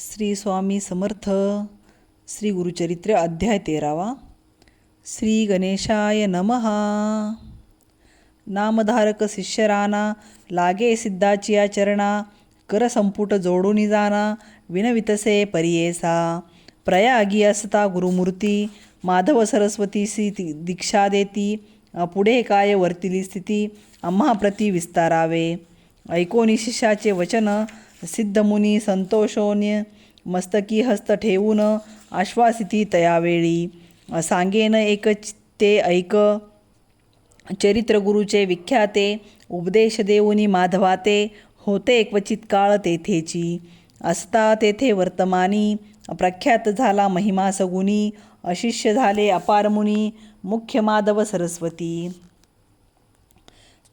श्री स्वामी समर्थ श्री गुरुचरित्र अध्याय तेरावा श्री गणेशाय नमहा नामधारक शिष्यराना लागे सिद्धाची आचरणा चरणा कर संपुट जोडून जाना विनवितसे परियेसा. प्रयागी असता गुरुमूर्ती माधव सरस्वतीसी ती दीक्षा देती पुढे काय वर्तिली स्थिती आम्हा प्रती विस्तारावे. ऐकोनी शिष्याचे वचन सिद्धमुनी संतोषोन्य मस्तकी हस्त ठेवून आश्वासिती तयावेळी. सांगेन एक ते ऐक. चरित्रगुरूचे विख्याते उपदेश देऊनी माधवाते होते क्वचित काळ तेथेची. असता तेथे वर्तमानी प्रख्यात झाला महिमा सगुणी अशिष्य झाले अपारमुनी मुख्य माधव सरस्वती.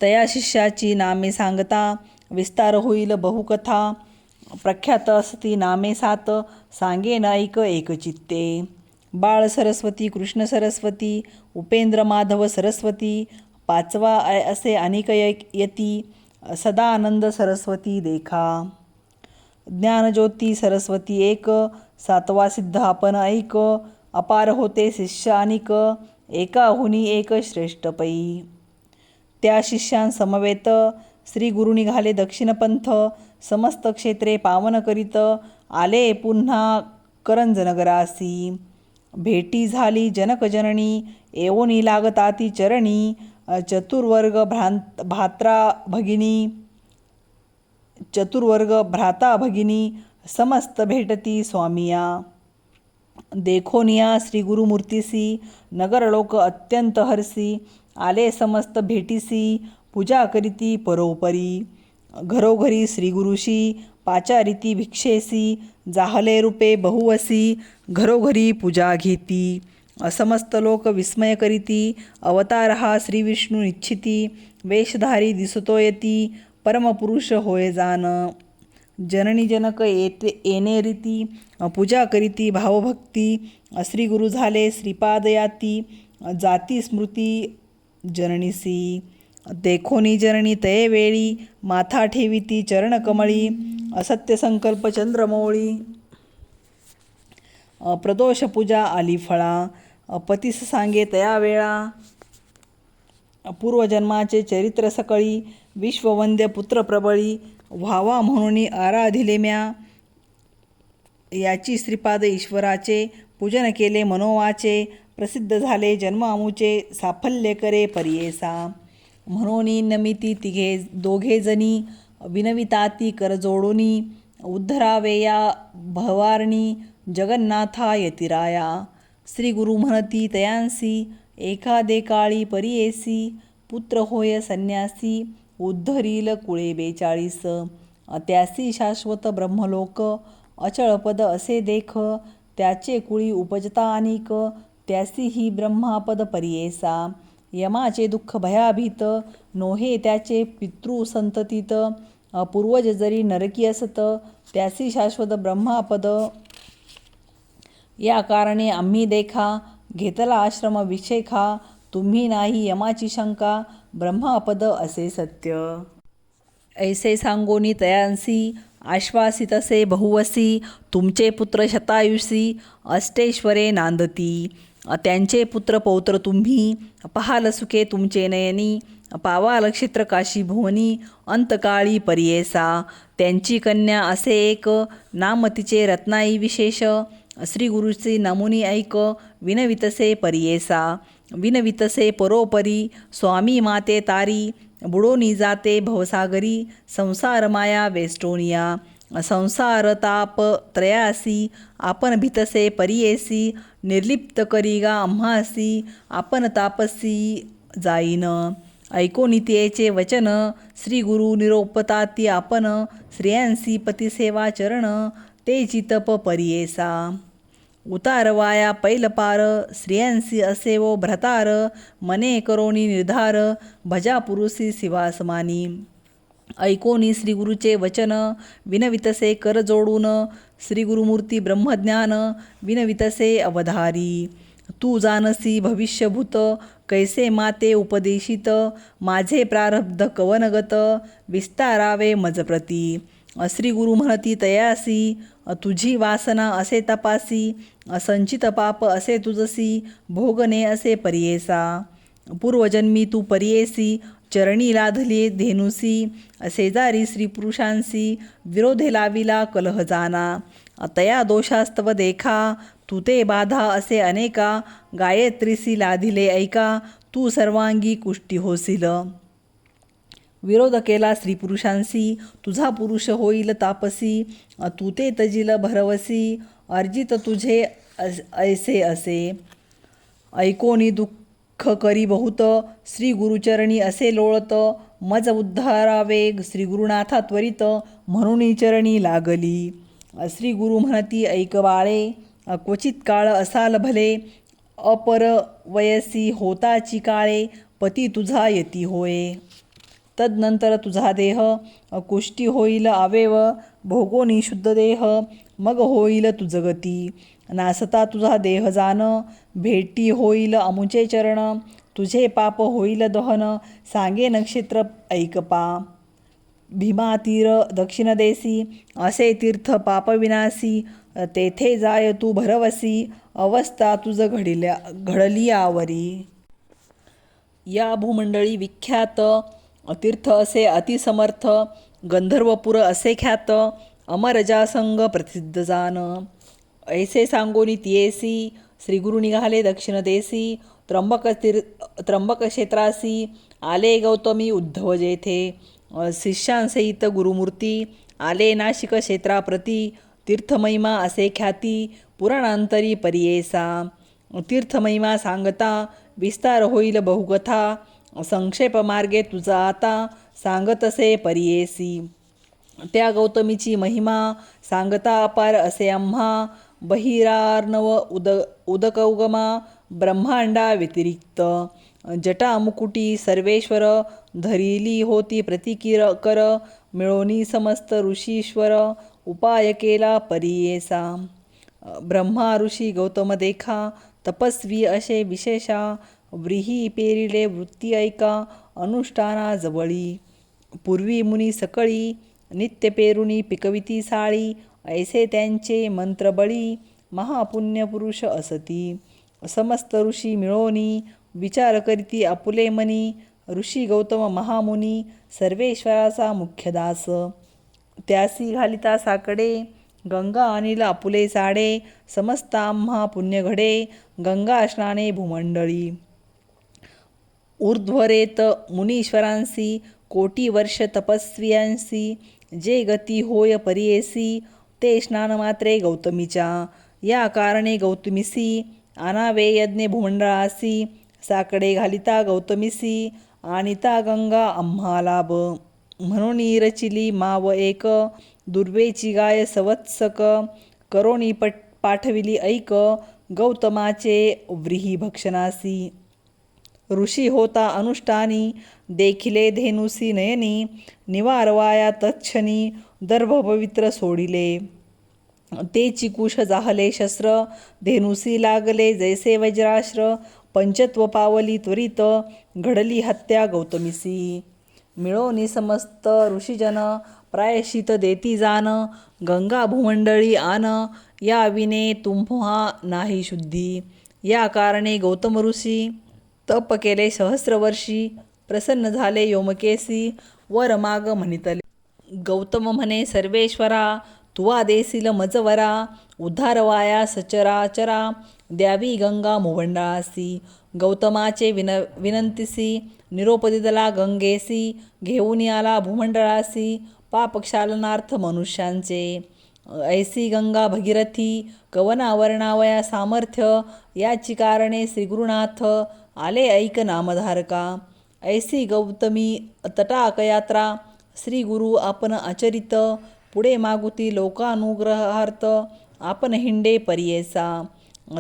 तया शिष्याची नामे सांगता विस्तार होईल बहुकथा. प्रख्यात असती नामे सात सांगे ऐक एकचित्ते बाळ सरस्वती कृष्ण सरस्वती उपेंद्र माधव सरस्वती पाचवा असे अनेक यती सदानंद सरस्वती देखा. ज्ञानज्योती सरस्वती एक सातवा सिद्ध आपण ऐक अपार होते शिष्य अनिक एकाहुनी एक श्रेष्ठ पै. त्या शिष्यांसमवेत श्री गुरु निघाले दक्षिणपंथ समस्त क्षेत्रे पावन करीत आले पुन्हा करंजनगरासी. भेटी झाली जनकजननी एवोनी लागताती चरणी चतुर्वर्ग भ्रांत भात्रा भगिनी चतुर्वर्ग भ्राता भगिनी समस्त भेटती स्वामिया. देखोनिया श्री गुरुमूर्तीसी नगरलोक अत्यंत हरसी आले समस्त भेटीसी पूजा अकरिती परोपरी घरोघरी श्रीगुरुशी पाचारिती भिक्षेसी जाहले रूपे बहुवसी घरोघरी पूजा घेती. असमस्त लोक विस्मय करीती अवतार हा श्रीविष्णू इच्छिती वेशधारी दिसतो येती परमपुरुष होय जाण जननी जनक येते येणे रीती पूजा करीती भावभक्ती श्रीगुरु झाले श्रीपादयाती जाती स्मृती जननीसी. देखोनी जरणी तये वेळी माथा ठेविती चरणकमळी असत्य संकल्प चंद्रमौळी प्रदोष पूजा आली फळा पतीस सांगे तया वेळा. पूर्वजन्माचे चरित्र सकळी विश्ववंद्य पुत्र प्रबळी व्हावा म्हणून आराधिले म्या. याची श्रीपाद ईश्वराचे पूजन केले मनोवाचे प्रसिद्ध झाले जन्मामुचे साफल्य करे परियेसा. म्हणून नमिती तिघे दोघेजणी विनविताती करजोडोनी उद्धरावेया भवारणी जगन्नाथा यतिराया श्री गुरु म्हणती तयांसी एखादे काळी परियेसी पुत्र होय संन्यासी उद्धरील कुळे बेचाळीस। त्यासी शाश्वत ब्रह्मलोक अचळपद असे देख त्याचे कुळी उपजता अनिक त्यासी ही ब्रह्मापद परियेसा यमाचे दुःख भयाभीत नोहे त्याचे पितृ संततीत पूर्वज जरी नरकी असत त्यासी शाश्वत ब्रह्मापद. या कारणे आम्ही देखा घेतला आश्रम विषेखा तुम्ही नाही यमाची शंका ब्रह्मापद असे सत्य. ऐसे सांगोनी तयांसी आश्वासितसे बहुवसी तुमचे पुत्र शतायुषी अष्टेश्वरे नांदती. त्यांचे पुत्र पौत्र तुम्ही पहाल सुखे तुमचे नयनी पावाल क्षेत्र काशी भुवनी अंतकाळी परियेसा. त्यांची कन्या असे एक नाम तिचे रत्नाई विशेष. श्री गुरुचे नमुनी ऐक विनवितसे परियेसा. विनवितसे परोपरी स्वामी माते तारी बुडोनी जाते भवसागरी संसार माया वेस्टोनिया संसार ताप त्रयासी आपण भितसे परियेसी निर्लिप्त करीगा आम्हासी आपण तापसी जाईन। ऐकोनितेचे वचन श्री गुरु निरोपताती आपण स्त्रियांसी पतिसेवा चरण ते चितप परियेसा। उतारवाया पैलपार स्त्रियांसी असेवो भ्रतार मने करोनी निर्धार भजा पुरुषी शिवासमानी ऐकोनी श्रीगुरुचे वचन विनवितसे कर जोडून श्री गुरुमूर्ती ब्रह्मज्ञान विनवितसे अवधारी. तू जानसी भविष्यभूत कैसे माते उपदेशित माझे प्रारब्ध कवनगत विस्तारावे मजप्रती. श्री गुरु म्हणती तयासी तुझी वासना असे तपासी संचित पाप असे तुझसी भोगणे असे परियेसा. पूर्वजन्मी तू परियेसी चरणी लाधली धेनुसी शेजारी स्त्रीपुरुषांसी विरोधे लाविला कलह जाना. तया दोषास्तव देखा तू ते बाधा असे अनेका गायत्रीसी लाधिले ऐका तू सर्वांगी कुष्टी होसील. विरोध केला स्त्रीपुरुषांशी तुझा पुरुष होईल तापसी तू ते तजिल भरवसी अर्जित तुझे अस- ऐसे असे. ऐकोनी दुःख ख करी बहुत श्री गुरुचरणी असे लोळत मज उद्धारावेग श्री गुरुनाथा त्वरित म्हणून चरणी लागली. श्री गुरु म्हणती ऐकवाळे क्वचित काळ असाल भले अपर वयसी होताची काळे पती तुझा यती होय. तदनंतर तुझा देह कुष्टी होईल आवेव भोगोनी शुद्ध देह मग होईल तुझ गती. नासता तुझा देह जान भेटी होईल अमुचे चरण तुझे पाप होईल दहन सांगे नक्षत्र ऐकपा भीमातीर दक्षिण देसी असे तीर्थ पापविनासी तेथे जाय तू भरवसी अवस्था तुझ घडिल्या घडली आवरी या भूमंडळी विख्यात तीर्थ असे अतिसमर्थ गंधर्वपुर असे ख्यात अमरजासंग प्रसिद्ध जान. ऐसे सांगोनी तियेसी श्रीगुरु निघाले दक्षिण देसी त्र्यंबक तीर त्र्यंबक क्षेत्रासी आले गौतमी उद्धव जेथे शिष्यांसहित गुरुमूर्ती आले नाशिक क्षेत्राप्रती तीर्थमहिमा असे ख्याती पुराणांतरी परियेसा. तीर्थमहिमा सांगता विस्तार होईल बहुकथा संक्षेप मार्गे तुझा आता सांगतसे परियेसी. त्या गौतमीची महिमा सांगता अपार असे आम्हा बहिरार्णव उद उदकौगमा ब्रह्मांडा व्यतिरिक्त जटा मुकुटी सर्वेश्वर धरिली होती प्रतिकिर कर मिळोनी समस्त ऋषीश्वर उपाय केला परियेसा. ब्रह्मा ऋषी गौतम देखा तपस्वी असे विशेषा व्रीही पेरिले वृत्ती ऐका अनुष्ठाना जवळी. पूर्वी मुनी सकळी नित्य पेरुणी पिकविती साळी ऐसे त्यांचे मंत्रबळी महापुण्यपुरुष असती. समस्त ऋषी मिळोनी विचार करीती आपुले मनी ऋषी गौतम महामुनी सर्वेश्वराचा मुख्यदास त्यासी घालिता साकडे गंगा अनिल आपुले साडे समस्त आम्हा पुण्य घडे गंगा स्नाने भूमंडळी. ऊर्ध्वरेत मुनीश्वरांसी कोटी वर्ष तपस्वियांसी जे गती होय परियेसी ते स्नानमात्रे गौतमीच्या. या कारणे गौतमीसी अनावे यज्ञे भूमंडळासी साकडे घालिता गौतमीसी आणिता गंगा आम्हा लाभ. म्हणून रचिली माव एक दुर्वेची गाय सवत्सक करोणी पट पाठविली ऐक गौतमाचे व्रीही भक्षणासी. ऋषी होता अनुष्ठानी देखिले धेनुसी नयनी निवारवाया तच्छनी दर्भपवित्र सोडिले. ते चिकुश जाहले शस्त्र धेनुसी लागले जैसे वज्राश्र पंचत्व पावली त्वरित घडली हत्या गौतमीसी. मिळोनी समस्त ऋषीजन प्रायश्चित देती जान गंगा भूमंडळी आन या विने तुम्हा नाही शुद्धी. या कारणे गौतम ऋषी तप केले सहस्रवर्षी प्रसन्न झाले योमकेसी वर माग म्हणितले. गौतम म्हणे सर्वेश्वरा तुवा देसील मजवरा उद्धारवाया सचराचरा द्यावी गंगा मुवंडासी गौतमाचे विन विनंतीसी निरोपदिदला गंगेसी घेऊन आला भूमंडळासी पापक्षालनार्थ मनुष्यांचे ऐसी गंगा भगीरथी कवना वर्णावया सामर्थ्य याची कारणे श्रीगुरुनाथ आले ऐक नामधारका ऐसी गौतमी तटाकयात्रा श्री गुरु आपण आचरित पुढे मागुती लोकानुग्रहार्थ आपण हिंडे परियेसा.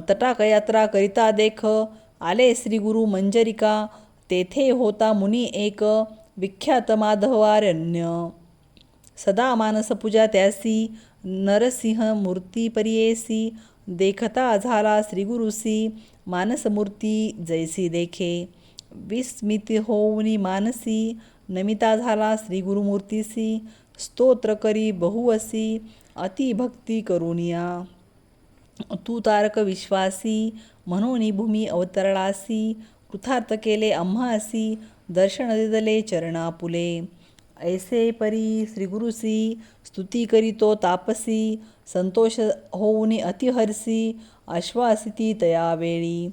तटाकयात्रा करिता देख आले श्री गुरु मंजरिका तेथे होता मुनी एक विख्यात माधवारण्य. सदा मानसपूजा त्यासी नरसिंह मूर्ती परियेसी देखता झाला श्रीगुरुसी मानसमूर्ती जैसी देखे. विस्मित होऊनी मानसी नमिता झाला श्रीगुरुमूर्तीसी स्तोत्र करी बहुवसी अति भक्ती करुनिया तू तारक विश्वासी म्हणून भूमी अवतरळासी कृथार्थ केले आम्हासी दर्शन दिदले चरणापुले ऐसे परी श्रीगुरुसी स्तुती करीतो तापसी संतोष होऊनी अतिहरसी आश्वासिती तयावेळी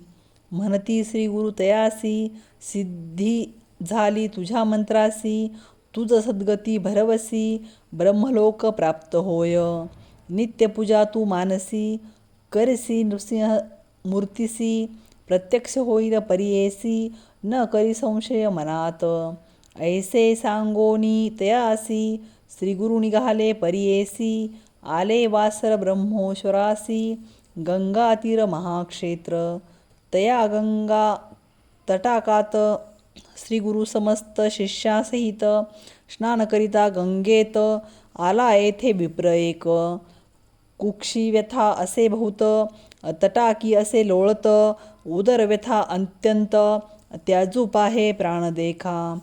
म्हणती श्रीगुरु तयासी सिद्धी झाली तुझ्या मंत्रासी तुझ सद्गती भरवसी ब्रह्मलोक प्राप्त होय. नित्यपूजा तू मानसी करसी नृसिंह मूर्तीसी प्रत्यक्ष होईल परियेसी न करी संशय मनात. ऐसे सांगोनी तयासी श्रीगुरु निघाले परियेसी आले वासर ब्रह्मोश्वरासी गंगातीर महाक्षेत्र. तया गंगा तटाकात श्री गुरु समस्त शिष्यासहित स्नानकरिता गंगेत आला येथे विप्र एक. कुक्षी व्यथा असे बहुत तटाकी असे लोळत उदर व्यथा अत्यंत त्याजू पाहे प्राण देखा.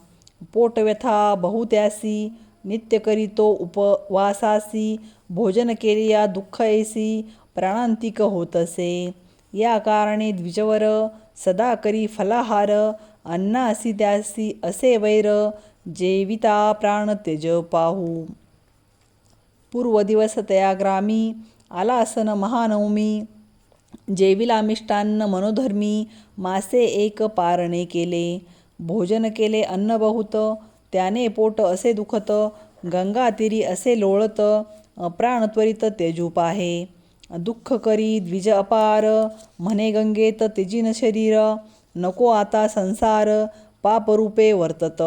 पोट व्यथा बहुत्यासी नित्य करीतो उपवासासी भोजन केलिया दुःख ऐसी प्राणांतिक होतसे या कारणे द्विजवर सदा करी फलाहार अन्नासी त्यासी असे वैर जेविता प्राण त्यज पाहू. पूर्व दिवस तया ग्रामी आलासन महानवमी जेविला मिष्टान्न मनोधर्मी मासे एक पारणे केले. भोजन केले अन्न बहुत त्याने पोट असे दुखत गंगा तिरी असे लोळत प्राण त्वरित तेजूप आहे दुःख करी द्विज अपार म्हणे गंगेत तेजिन शरीर नको आता संसार पापरूपे वर्तत.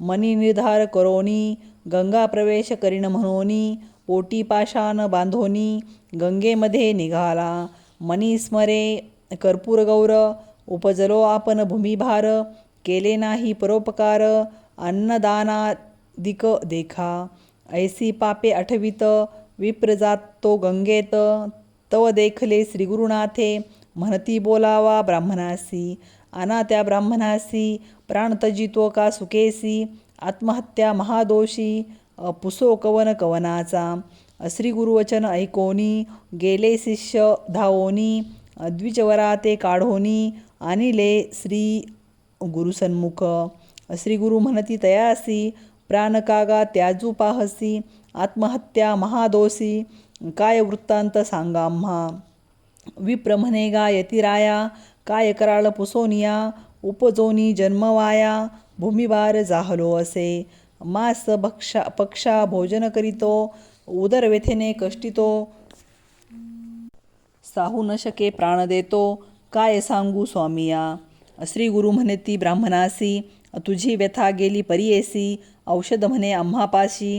मनी निर्धार करोनी गंगा प्रवेश करीन म्हणोनी पोटी पाशान बांधोनी गंगेमध्ये निघाला. मनी स्मरे कर्पूर गौर उपजलो आपण भूमिभार केले नाही परोपकार अन्नदानादिक देखा. ऐसी पापे आठवित विप्रजात तो गंगेत तव देखले श्रीगुरुनाथे म्हणती बोलावा ब्राह्मणासी आना त्या ब्राह्मणासी प्राण तजितो का सुकेसी आत्महत्या महादोषी पुसो कवन कवनाचा श्री गुरुवचन ऐकोनी गेले शिष्य धावोनी द्विजवरा ते काढोनी आणिले श्री गुरुसन्मुख. श्री गुरु म्हणती तयासी प्राणकागा त्याजू पाहसी आत्महत्या महादोषी काय वृत्तांत सांगा विप्रमनेगा यतिराया काय कराळ पुसोनिया उपजोनी जन्मवाया भूमिवार जाहलो असे. मास भक्षा पक्षा भोजन करीतो उदर व्यथेने कष्टितो. साहू न शके प्राण देतो काय सांगू स्वामिया? श्री गुरु म्हणे ती ब्राह्मणासी तुझी व्यथा गेली परियेसी औषध म्हणे आम्हापाशी.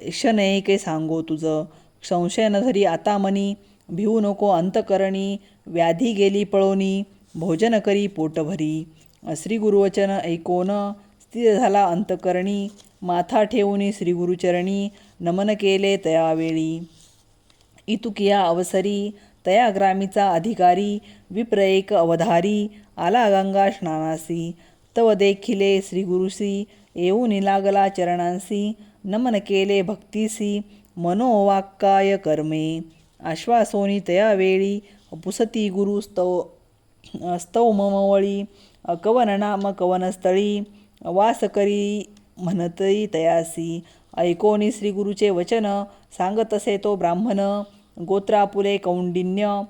क्षणैके सांगो तुझं. संशय न धरी आता मनी भिवू नको अंतकरणी व्याधी गेली पळोनी भोजन करी पोटभरी. श्री गुरुवचन ऐकोन स्थिर झाला अंतकरणी माथा ठेवून श्री गुरुचरणी नमन केले तयावेळी. इतुकिया अवसरी तया ग्रामीचा अधिकारी विप्र एक अवधारी आला गंगा स्नानासी. तव देखिले श्रीगुरुसी येऊ निलागला चरणांसी. नमन केले भक्तीसी मनोवाक्काय कर्मे। आश्वासोनी तयावेळी पुसती गुरु स्तव स्तव ममवळी कवन नाम कवनस्थळी वास करी म्हणतई तयासी। ऐकोनी श्री गुरुचे वचन सांगतसे तो ब्राह्मण गोत्रापुले कौंडिन्य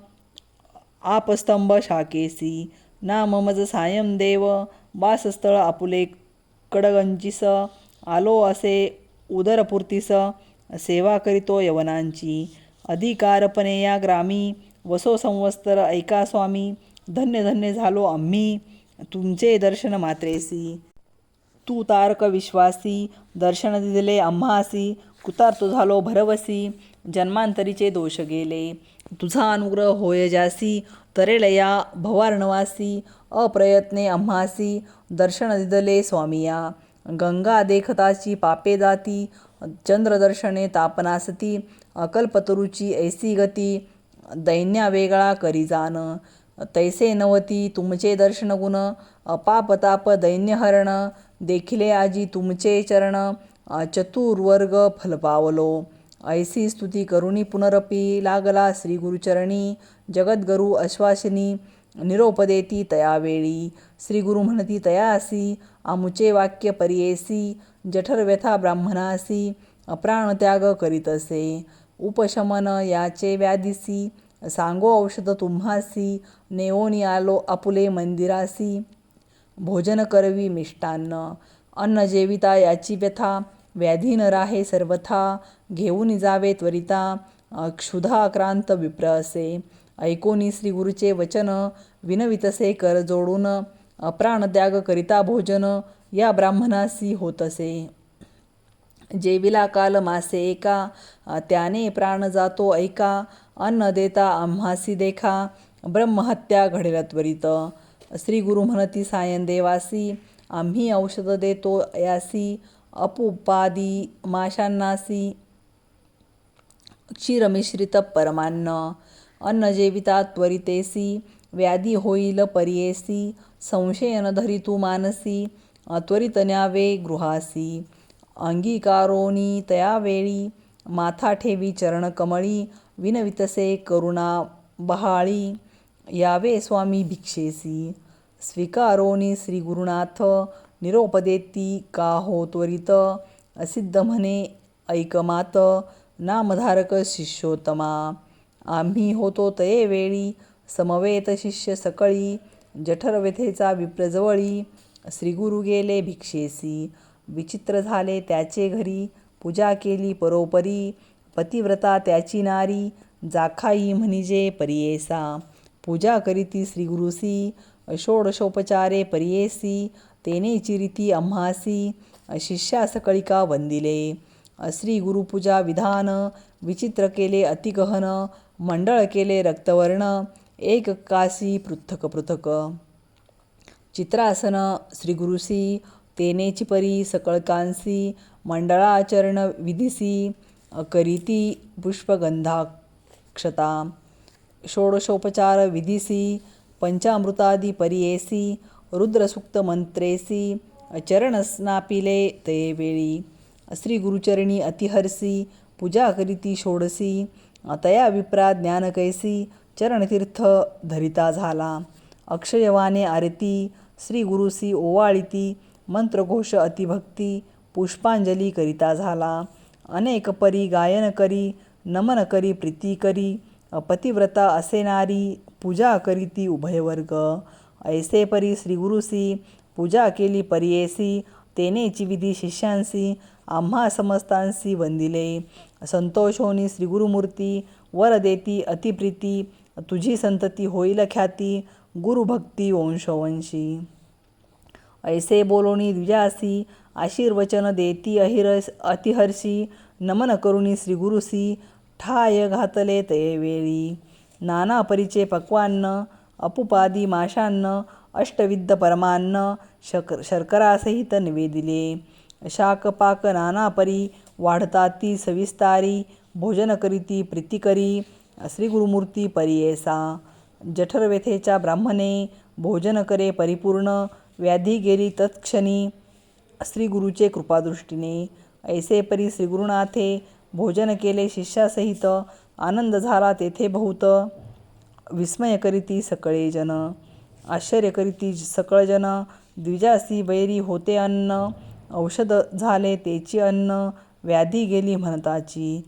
आपस्तंभ शाकेसी। नाम मज सायम देव वासस्थळ आपुले कडगंचिस आलो असे उदरपूर्तीस सेवा करीतो यवनांची. अधिकारपणे या ग्रामी वसो संवत्सर ऐका स्वामी धन्य धन्य झालो आम्ही. तुमचे दर्शन मात्रेसी. तू तारक विश्वासी दर्शन दिले आम्हासी तो झालो भरवसी जन्मांतरीचे दोष गेले. तुझा अनुग्रह होय जासी तरेलया भवार्णवासी अप्रयत्ने आम्हासी दर्शन दिदले स्वामिया. गंगा देखताची पापे जाती चंद्रदर्शने तापनासती अकल्पतरुची ऐसी गती दैन्या वेगळा करी जाण तैसे नवती तुमचे दर्शन गुण अपापताप दैन्यहरण देखिले आजी तुमचे चरण चतुर्वर्ग फलपावलो ऐसी स्तुती करुणी पुनरपी लागला श्रीगुरुचरणी जगद्गुरु अश्वासिनी निरोपदेती तयावेळी श्री गुरु म्हणती तयासी आमुचे वाक्य परियेसी जठर व्यथा ब्राह्मणासी प्राणत्याग करीतसे। उपशमन याचे व्याधीसी सांगो औषध तुम्हासी नेओनी आलो आपुले मंदिरासी। भोजन करवी मिष्टान्न अन्न जेविता याची व्यथा व्याधी न राहे सर्वथा घेऊन जावे त्वरिता क्षुधा क्षुधाक्रांत विप्र असे ऐकोनी श्री गुरुचे वचन विनवितसे कर जोडून प्राणत्याग करिता भोजन या ब्राह्मणासी होतसे. जेविला काल मासे एका त्याने प्राण जातो ऐका अन्न देता आम्हासी देखा ब्रह्महत्या घडेल त्वरित श्री गुरु म्हणती सायन देवासी आम्ही औषध देतो यासी अपुपादी माशांनासी क्षीरमिश्रित परमान्न. अन्न जेविता त्वरितेसी व्याधी होईल परियेसी संशयन न धरितू मानसी त्वरित न्यावे गृहासी। अंगीकारोनी तयावेळी माथा ठेवी चरणकमळी विनवितसे करुणा बहाळी यावे स्वामी भिक्षेसी। स्वीकारोनी श्री गुरुनाथ निरोपदेती का हो त्वरित? सिद्ध म्हणे ऐकमात नामधारक शिष्योत्तमा। आम्ही होतो तये वेळी समवेत शिष्य सकळी जठरव्यथेचा विप्रजवळी श्रीगुरु गेले भिक्षेसी विचित्र झाले त्याचे घरी पूजा केली परोपरी पतिव्रता त्याची नारी जाखाई म्हणिजे परियेसा पूजा करीती श्रीगुरुसी षोडशोपचारे परियेसी तेने चिरिती अम्हासी शिष्या सकळिका वंदिले श्री गुरुपूजा विधान विचित्र केले अतिगहन मंडळ केले रक्तवर्ण एक कासी पृथक पृथक. चित्रासन श्रीगुरुसी तेनेची परी सकळकांसी मंडळाचरण विधिसी करीती पुष्पगंधाक्षता. षोडशोपचार विधिसी पंचामृतादी परियेसी रुद्रसुक्त मंत्रेसी चरणस्नापिले ते वेळी. श्री गुरुचरणी अतिहर्षी पूजा करीती षोडसी तया विप्रा ज्ञानकैसी चरणतीर्थ धरिता झाला. अक्षयवाने आरती श्री गुरुसी ओवाळीती मंत्रघोष अतिभक्ती पुष्पांजली करिता झाला. अनेक परी गायन करी नमन करी प्रीती करी पतिव्रता असे नारी पूजा करीती उभयवर्ग ऐसे परी श्रीगुरुसी पूजा केली परियेसी तेनेची विधी शिष्यांसी आम्हा समस्तांसी वंदिले. संतोष होनी श्रीगुरुमूर्ती वर देती अतिप्रीती तुझी संतती होईल ख्याती गुरुभक्ती वंशवंशी ऐसे बोलोनी द्विजासी आशीर्वचन देती अहिरस अतिहर्षी नमन करुणी श्रीगुरुसी ठाय घातले ते वेळी. नाना परिचे पक्वान्न अपुपादी माशान्न अष्टविद्ध परमान्न शक शर्करासहित निवेदिले. शाकपाक नाना परी वाढता ती सविस्तारी भोजन करीती प्रीती करी श्री गुरुमूर्ती परियेसा जठरव्यथेच्या ब्राह्मणे भोजन करे परिपूर्ण व्याधी गेली तत्क्षणी श्री गुरुचे कृपादृष्टीने। ऐसे परी श्री गुरुनाथे भोजन केले शिष्यासहित आनंद झाला तेथे बहुत। विस्मय करीती सकळे जन आश्चर्य करीती सकळजन द्विजासी वैरी होते अन्न। औषध झाले तेची अन्न व्याधी गेली म्हणताची.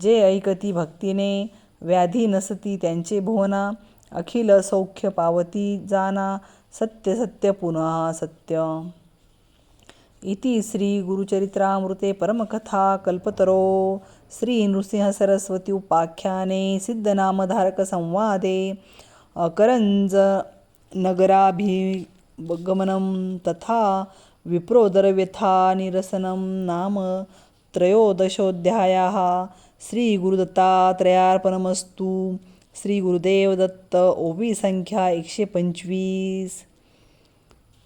जे ऐकती भक्तीने व्याधी नसती त्यांचे भुवना. अखिल सौख्य पावती जाना सत्य सत्य पुनः सत्य. इति श्री गुरुचरित्रामृते परमकथा कल्पतरो. श्री नृसिंह सरस्वती उपाख्याने सिद्धनामधारक संवादे. करंज नगराभिगमनं तथा विप्रोदरव्यथानिरसनं नाम त्रयोदशोऽध्यायाः श्रीगुरुदत्तात्रयार्पणमस्तु। श्री गुरुदेव संख्या एकशे पंचवीस।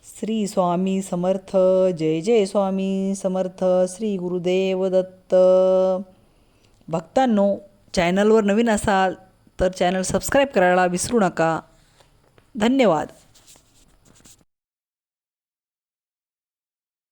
श्री स्वामी समर्थ जय जय स्वामी समर्थ श्री गुरुदेव दत्त भक्तांनो चॅनलवर नवीन असाल तर चॅनल सबस्क्राईब करायला विसरू नका. धन्यवाद.